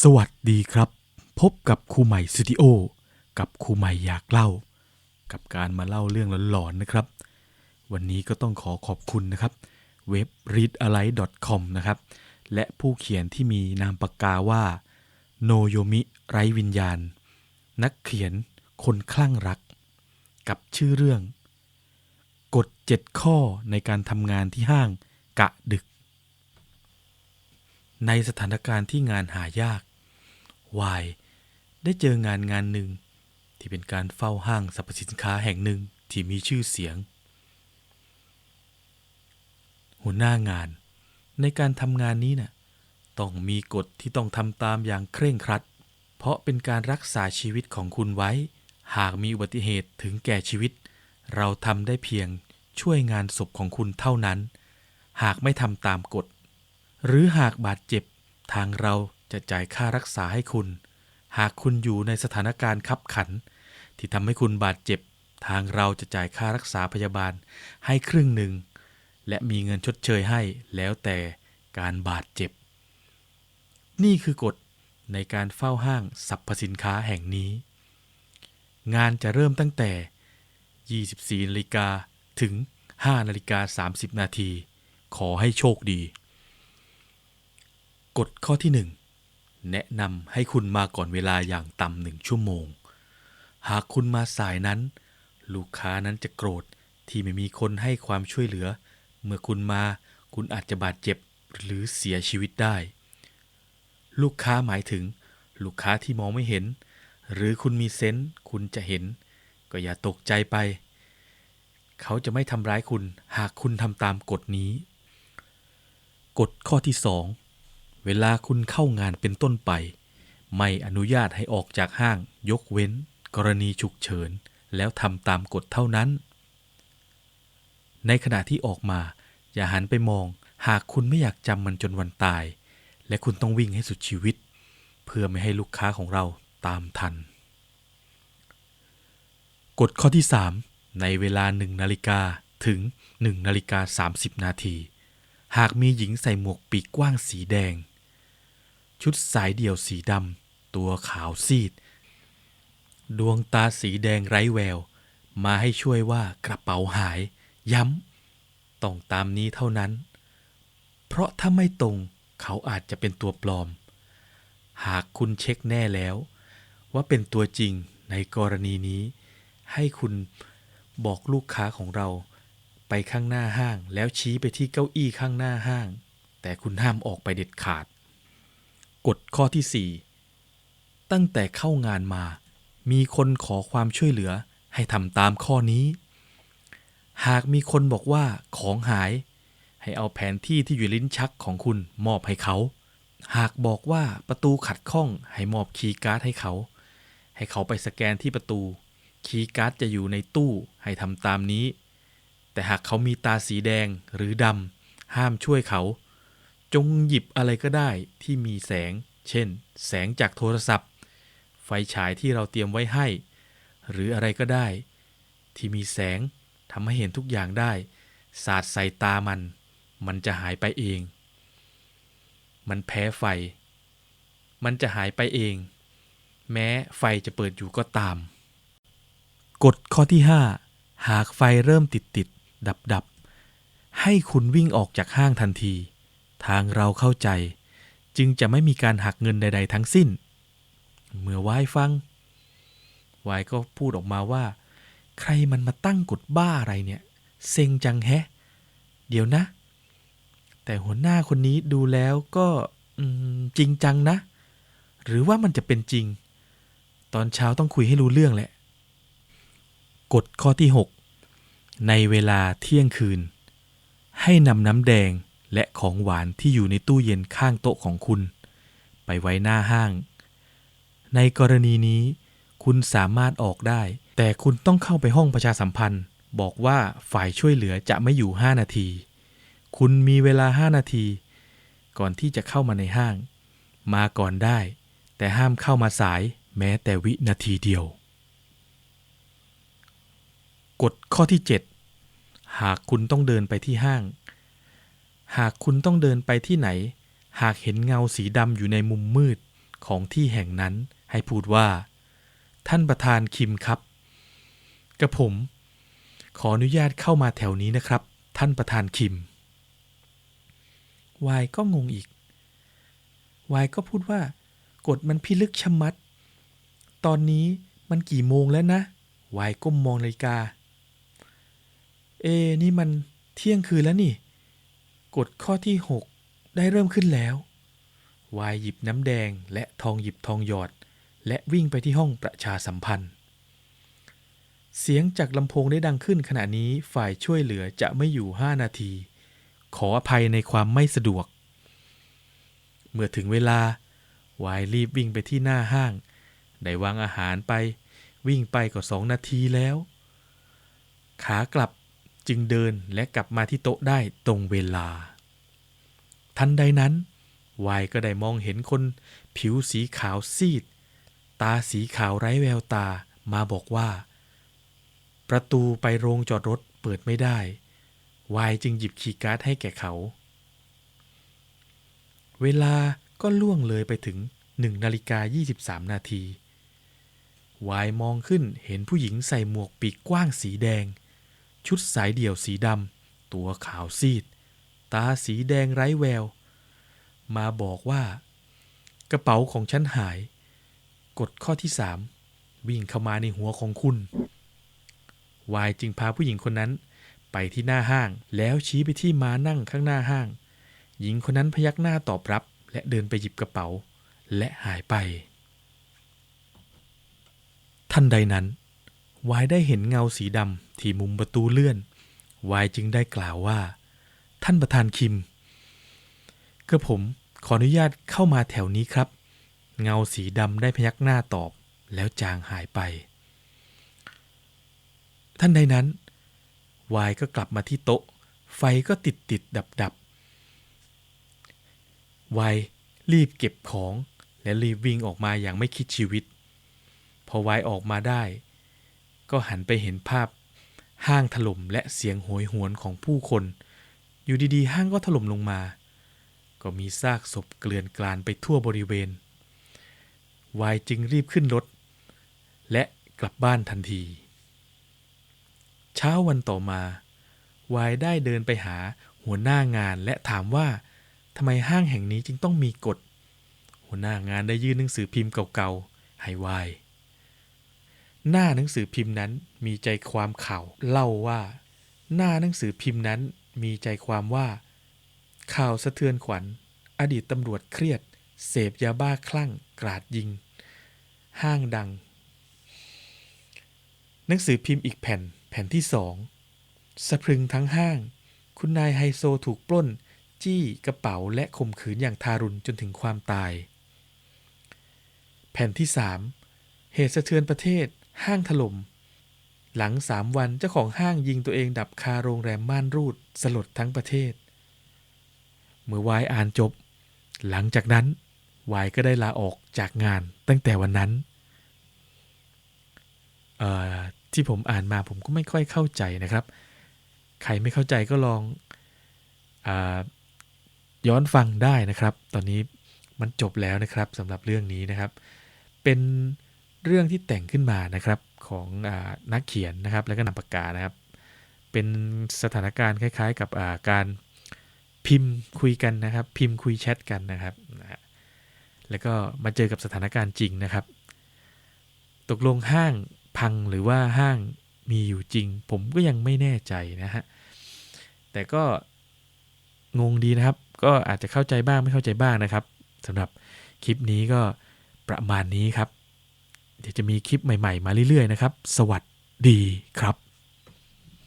สวัสดีครับ พบกับครูใหม่สตูดิโอกับครูใหม่อยากเล่า กับการมาเล่าเรื่องหลอนๆนะครับ วันนี้ก็ต้องขอขอบคุณนะครับเว็บ readalike.com นะครับ และผู้เขียนที่มีนามปากกาว่าโนโยมิไรวิญญาณ นักเขียนคนคลั่งรัก กับชื่อเรื่อง กฎ 7 ข้อในการทำงานที่ห้างกะดึก ในสถานการณ์ที่งานหายากวายได้เจองานงานหนึ่ง ที่เป็นการเฝ้าห้างสรรพสินค้าแห่งหนึ่งที่มีชื่อเสียง หัวหน้างานในการทำงานนี้น่ะต้องมีกฎที่ต้องทำตามอย่างเคร่งครัด เพราะเป็นการรักษาชีวิตของคุณไว้ หากมีอุบัติเหตุถึงแก่ชีวิต เราทำได้เพียงช่วยงานศพของคุณเท่านั้น หากไม่ทำตามกฎ หรือหากบาดเจ็บ ทางเราจะจ่ายค่ารักษาให้คุณ หากคุณอยู่ในสถานการณ์ขับขัน ที่ทำให้คุณบาดเจ็บ ทางเราจะจ่ายค่ารักษาพยาบาลให้ครึ่งหนึ่ง และมีเงินชดเชยให้แล้วแต่การบาดเจ็บ นี่คือกฎในการเฝ้าห้างสรรพสินค้าแห่งนี้ งานจะเริ่มตั้งแต่ 24นาฬิกาถึง 5นาฬิกา30 นาที ขอให้โชคดี กฎข้อที่ 1 แนะนำให้คุณมาก่อนเวลาอย่างต่ำหนึ่งชั่วโมง หากคุณมาสายนั้น ลูกค้านั้นจะโกรธที่ไม่มีคนให้ความช่วยเหลือ เมื่อคุณมาคุณอาจจะบาดเจ็บหรือเสียชีวิตได้ ลูกค้าหมายถึง ลูกค้าที่มองไม่เห็น หรือคุณมีเซนส์คุณจะเห็น ก็อย่าตกใจไป เขาจะไม่ทำร้ายคุณหากคุณทำตามกฎนี้ กฎข้อที่2 เวลาคุณเข้างานเป็นต้นไป ไม่อนุญาตให้ออกจากห้าง ยกเว้น กรณีฉุกเฉิน แล้วทำตามกฎเท่านั้น ในขณะที่ออกมา อย่าหันไปมอง หากคุณไม่อยากจำมันจนวันตาย และคุณต้องวิ่งให้สุดชีวิต เพื่อไม่ให้ลูกค้าของเราตามทัน กฎข้อที่ 3 ในเวลา1นาฬิกาถึง1นาฬิกา30 นาที หากมีหญิงใส่หมวกปีกกว้างสีแดง ชุดสายเดี่ยวสีดำตัวขาวซีด ดวงตาสีแดงไร้แวว มาให้ช่วยว่ากระเป๋าหาย ย้ำต้องตามนี้เท่านั้น เพราะถ้าไม่ตรงเขาอาจจะเป็นตัวปลอม หากคุณเช็คแน่แล้ว ว่าเป็นตัวจริงในกรณีนี้ ให้คุณบอกลูกค้าของเรา ไปข้างหน้าห้างแล้วชี้ไปที่เก้าอี้ข้างหน้าห้าง แต่คุณห้ามออกไปเด็ดขาด กฎข้อที่ 4 ตั้งแต่เข้างานมา มีคนขอความช่วยเหลือให้ทำตามข้อนี้ หากมีคนบอกว่าของหาย ให้เอาแผนที่ที่อยู่ลิ้นชักของคุณมอบให้เขา หากบอกว่าประตูขัดข้องให้มอบคีย์การ์ดให้เขา ให้เขาไปสแกนที่ประตู คีย์การ์ดจะอยู่ในตู้ให้ทำตามนี้ แต่หากเขามีตาสีแดงหรือดำห้ามช่วยเขา จงหยิบอะไรก็ได้ที่มีแสง เช่น แสงจากโทรศัพท์ ไฟฉายที่เราเตรียมไว้ให้ หรืออะไรก็ได้ ที่มีแสงทำให้เห็นทุกอย่างได้ สาดใส่ตามัน มันจะหายไปเอง มันแพ้ไฟ มันจะหายไปเอง แม้ไฟจะเปิดอยู่ก็ตาม กฎข้อที่ 5 หากไฟเริ่มติดติดดับดับให้คุณวิ่งออกจากห้างทันที ทางเราเข้าใจ จึงจะไม่มีการหักเงินใด ๆ ทั้งสิ้น เมื่อวายฟังวายก็พูดออกมาว่า ใครมันมาตั้งกฎบ้าอะไรเนี่ยเซ็งจังแฮะ เดี๋ยวนะ แต่หัวหน้าคนนี้ดูแล้วก็จริงจังนะ หรือว่ามันจะเป็นจริง ตอนเช้าต้องคุยให้รู้เรื่องแหละ กฎข้อที่ 6 ในเวลาเที่ยงคืน ให้นำน้ำแดง และของหวานที่อยู่ในตู้เย็นข้างโต๊ะของคุณ ไปไว้หน้าห้าง ในกรณีนี้ คุณสามารถออกได้ แต่คุณต้องเข้าไปห้องประชาสัมพันธ์ บอกว่าฝ่ายช่วยเหลือจะไม่อยู่ 5 นาที คุณมีเวลา 5 นาที ก่อนที่จะเข้ามาในห้าง มาก่อนได้ แต่ห้ามเข้ามาสายแม้แต่วินาทีเดียว กฎข้อที่ 7 หากคุณต้องเดินไปที่ห้าง หากคุณต้องเดินไปที่ไหน หากเห็นเงาสีดำอยู่ในมุมมืดของที่แห่งนั้น ให้พูดว่า ท่านประธานคิมครับ กระผม ขออนุญาตเข้ามาแถวนี้นะครับ ท่านประธานคิม วายก็งงอีก วายก็พูดว่า กฎมันพิลึกชะมัด ตอนนี้มันกี่โมงแล้วนะ วายก้มมองนาฬิกา เอ นี่มันเที่ยงคืนแล้วนี่ กฎข้อที่ 6 ได้เริ่มขึ้นแล้ว วายหยิบน้ำแดงและทองหยิบทองหยอด และวิ่งไปที่ห้องประชาสัมพันธ์ เสียงจากลำโพงได้ดังขึ้นขณะนี้ฝ่ายช่วยเหลือจะไม่อยู่ 5 นาที ขออภัยในความไม่สะดวก เมื่อถึงเวลาวายรีบวิ่งไปที่หน้าห้าง ได้วางอาหารไป วิ่งไปก็สองนาทีแล้ว ขากลับ จึงเดินและกลับมาที่โต๊ะได้ตรงเวลา ทันใดนั้น วายก็ได้มองเห็นคน ผิวสีขาวซีด ตาสีขาวไร้แววตามาบอกว่า ประตูไปโรงจอดรถเปิดไม่ได้ วายจึงหยิบคีย์การ์ดให้แก่เขา เวลาก็ล่วงเลยไปถึง1นาฬิกา23 นาทีวายมองขึ้นเห็นผู้หญิงใส่หมวกปีกกว้างสีแดง ชุดสายเดี่ยวสีดำตัวขาวซีด ตาสีแดงไร้แวว มาบอกว่า กระเป๋าของฉันหายกฎข้อที่สามวิ่งเข้ามาในหัวของคุณ วายจึงพาผู้หญิงคนนั้น ไปที่หน้าห้างแล้วชี้ไปที่ม้านั่งข้างหน้าห้าง หญิงคนนั้นพยักหน้าตอบรับ และเดินไปหยิบกระเป๋า และหายไปทันใดนั้นวายได้เห็นเงาสีดำ ที่มุมประตูเลื่อน วายจึงได้กล่าวว่า ท่านประธานคิม กระผมขออนุญาตเข้ามาแถวนี้ครับ เงาสีดำได้พยักหน้าตอบ แล้วจางหายไป ท่านใดนั้น วายก็กลับมาที่โต๊ะ ไฟก็ติดติดดับดับวายรีบเก็บของและรีบวิ่งออกมาอย่างไม่คิดชีวิต พอวายออกมาได้ ก็หันไปเห็นภาพ ห้างถล่มและเสียงโหยหวนของผู้คน อยู่ดีๆ ห้างก็ถล่มลงมา ก็มีซากศพเกลื่อนกลาดไปทั่วบริเวณ วายจึงรีบขึ้นรถ และกลับบ้านทันที เช้าวันต่อมา วายได้เดินไปหาหัวหน้างานและถามว่าทำไมห้างแห่งนี้จึงต้องมีกฎ หัวหน้างานได้ยื่นหนังสือพิมพ์เก่าๆให้วาย หน้าหนังสือพิมพ์นั้นมีใจความข่าวเล่าว่า หน้าหนังสือพิมพ์นั้นมีใจความว่า ข่าวสะเทือนขวัญ อดีตตำรวจเครียด เสพยาบ้าคลั่งกราดยิง ห้างดัง หนังสือพิมพ์อีกแผ่นแผ่นที่สองสะพรึงทั้งห้าง คุณนายไฮโซถูกปล้น จี้กระเป๋าและข่มขืนอย่างทารุณจนถึงความตาย แผ่นที่สามเหตุสะเทือนประเทศ ห้างถล่ม หลังสามวันเจ้าของห้างยิงตัวเองดับคาโรงแรมม่านรูดสลดทั้งประเทศ เมื่อวายอ่านจบ หลังจากนั้นวายก็ได้ลาออกจากงานตั้งแต่วันนั้นเอ่อที่ผมอ่านมาผมก็ไม่ค่อยเข้าใจนะครับ ใครไม่เข้าใจก็ลองอย้อนฟังได้นะครับ ตอนนี้มันจบแล้วนะครับสำหรับเรื่องนี้นะครับ เป็น เรื่องที่แต่งขึ้นมานะครับของอนักเขียนนะครับ แล้วก็นำปากกานะครับ เป็นสถานการณ์คล้ายๆ กับาการพิมพ์คุยกันนะครับ พิมพ์คุยแชทกันนะครับแล้วก็มาเจอกับสถานการณ์จริงนะครับ ตกลงห้างพังหรือว่าห้างมีอยู่จริง ผมก็ยังไม่แน่ใจนะฮะแต่ก็งงดีนะครับ ก็อาจจะเข้าใจบ้างไม่เข้าใจบ้างนะครับสำหรับคลิปนี้ก็ประมาณนี้ครับ เดี๋ยวจะมีคลิปใหม่ ๆ มาเรื่อย ๆ นะครับ สวัสดีครับ